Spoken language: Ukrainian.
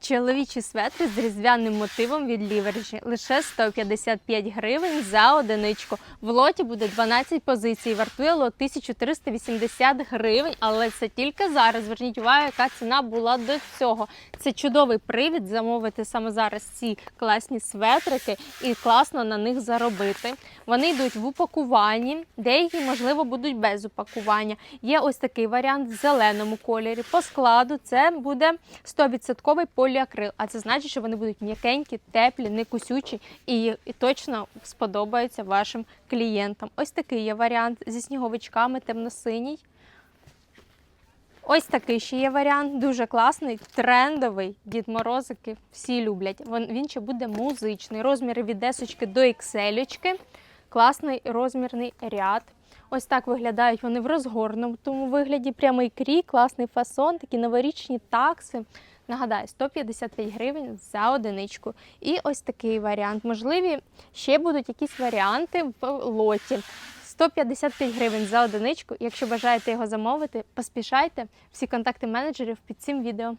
Чоловічі светри з різдвяним мотивом від ліверджі лише 155 гривень за одиничку. В лоті буде 12 позицій. Вартує лот 1380 гривень, але це тільки зараз. Зверніть увагу, яка ціна була до цього. Це чудовий привід замовити саме зараз ці класні светрики і класно на них заробити. Вони йдуть в упакуванні, деякі, можливо, будуть без упакування. Є ось такий варіант в зеленому кольорі. По складу це буде 100% поліакрил, а це значить, що вони будуть м'якенькі, теплі, не кусючі і, точно сподобаються вашим клієнтам. Ось такий є варіант зі сніговичками темно-синій. Ось такий ще є варіант, дуже класний, трендовий. Дід Морозики всі люблять. Він ще буде музичний. Розміри від десочки до ікселючки. Класний розмірний ряд. Ось так виглядають вони в розгорнутому вигляді. Прямий крій, класний фасон, такі новорічні такси. Нагадаю, 155 гривень за одиничку. І ось такий варіант. Можливі ще будуть якісь варіанти в лоті. 155 гривень за одиничку. Якщо бажаєте його замовити, поспішайте. Всі контакти менеджерів під цим відео.